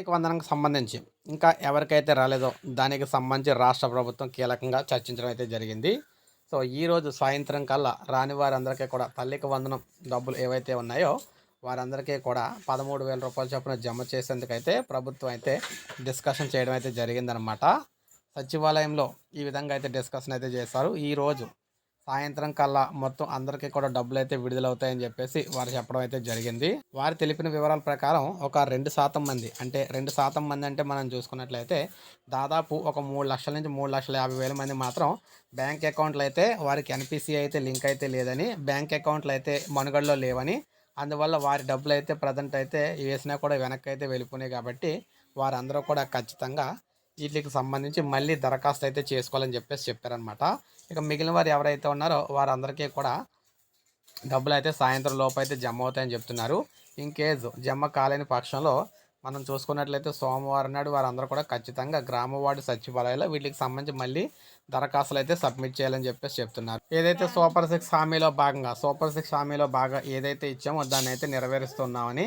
తల్లికి వందనంకి సంబంధించి ఇంకా ఎవరికైతే రాలేదో దానికి సంబంధించి రాష్ట్ర ప్రభుత్వం కీలకంగా చర్చించడం అయితే జరిగింది. సో ఈరోజు సాయంత్రం కల్లా రాని వారందరికీ కూడా తల్లికి వందనం డబ్బులు ఏవైతే ఉన్నాయో వారందరికీ కూడా పదమూడు వేల రూపాయల చొప్పున జమ చేసేందుకైతే ప్రభుత్వం అయితే డిస్కషన్ చేయడం అయితే జరిగిందనమాట సచివాలయంలో ఈ విధంగా అయితే డిస్కషన్ అయితే చేశారు. ఈరోజు సాయంత్రం కల్లా మొత్తం అందరికీ కూడా డబ్బులు అయితే విడుదలవుతాయని చెప్పేసి వారు చెప్పడం అయితే జరిగింది. వారు తెలిపిన వివరాల ప్రకారం ఒక రెండు శాతం మంది అంటే రెండు శాతం మంది అంటే మనం చూసుకున్నట్లయితే దాదాపు ఒక మూడు లక్షల నుంచి మూడు లక్షల యాభై వేల మంది మాత్రం బ్యాంక్ అకౌంట్లు అయితే వారికి ఎన్పిసి అయితే లింక్ అయితే లేదని బ్యాంక్ అకౌంట్లు అయితే మనుగడలో లేవని అందువల్ల వారి డబ్బులు అయితే ప్రజెంట్ అయితే వేసినా కూడా వెనక్కి అయితే వెళ్ళిపోయినాయి కాబట్టి వారందరూ కూడా ఖచ్చితంగా వీటికి సంబంధించి మళ్ళీ దరఖాస్తు అయితే చేసుకోవాలని చెప్పేసి చెప్పారనమాట ఇక మిగిలిన వారు ఎవరైతే ఉన్నారో వారందరికీ కూడా డబ్బులు అయితే సాయంత్రం లోపు అయితే జమ అవుతాయని చెప్తున్నారు. ఇన్ కేసు జమ కాలేని పక్షంలో మనం చూసుకున్నట్లయితే సోమవారం నాడు వారందరూ కూడా ఖచ్చితంగా గ్రామ వార్డు సచివాలయాల్లో వీటికి సంబంధించి మళ్ళీ దరఖాస్తులు అయితే సబ్మిట్ చేయాలని చెప్పేసి చెప్తున్నారు. ఏదైతే సూపర్ సిక్స్ హామీలో భాగంగా సూపర్ సిక్స్ హామీలో బాగా ఏదైతే ఇచ్చామో దాన్ని అయితే నెరవేరుస్తున్నామని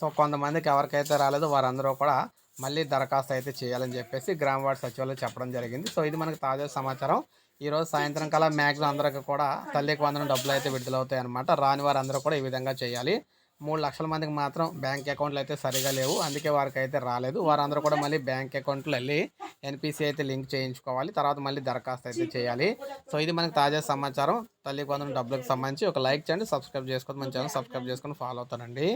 సో కొంతమందికి ఎవరికైతే రాలేదో వారందరూ కూడా మళ్ళీ దరఖాస్తు అయితే చేయాలని చెప్పేసి గ్రామ వార్డు సచివాలయం చెప్పడం జరిగింది. సో ఇది మనకు తాజా సమాచారం. ఈరోజు సాయంత్రం కల్లా మ్యాక్సిమం అందరికీ కూడా తల్లికి వందన డబ్బులు అయితే విడుదలవుతాయి అనమాట రాని వారందరూ కూడా ఈ విధంగా చేయాలి. మూడు లక్షల మందికి మాత్రం బ్యాంక్ అకౌంట్లు అయితే సరిగా లేవు. అందుకే వారికి అయితే రాలేదు. వారందరూ కూడా మళ్ళీ బ్యాంక్ అకౌంట్లు వెళ్ళి ఎన్పిసి అయితే లింక్ చేయించుకోవాలి. తర్వాత మళ్ళీ దరఖాస్తు అయితే చేయాలి. సో ఇది మనకు తాజా సమాచారం. తల్లికి కొందరు డబ్బులకు సంబంధించి ఒక లైక్ చేయండి. సబ్స్క్రైబ్ చేసుకోండి మన ఛానల్ సబ్స్క్రైబ్ చేసుకొని ఫాలో అవుతానండి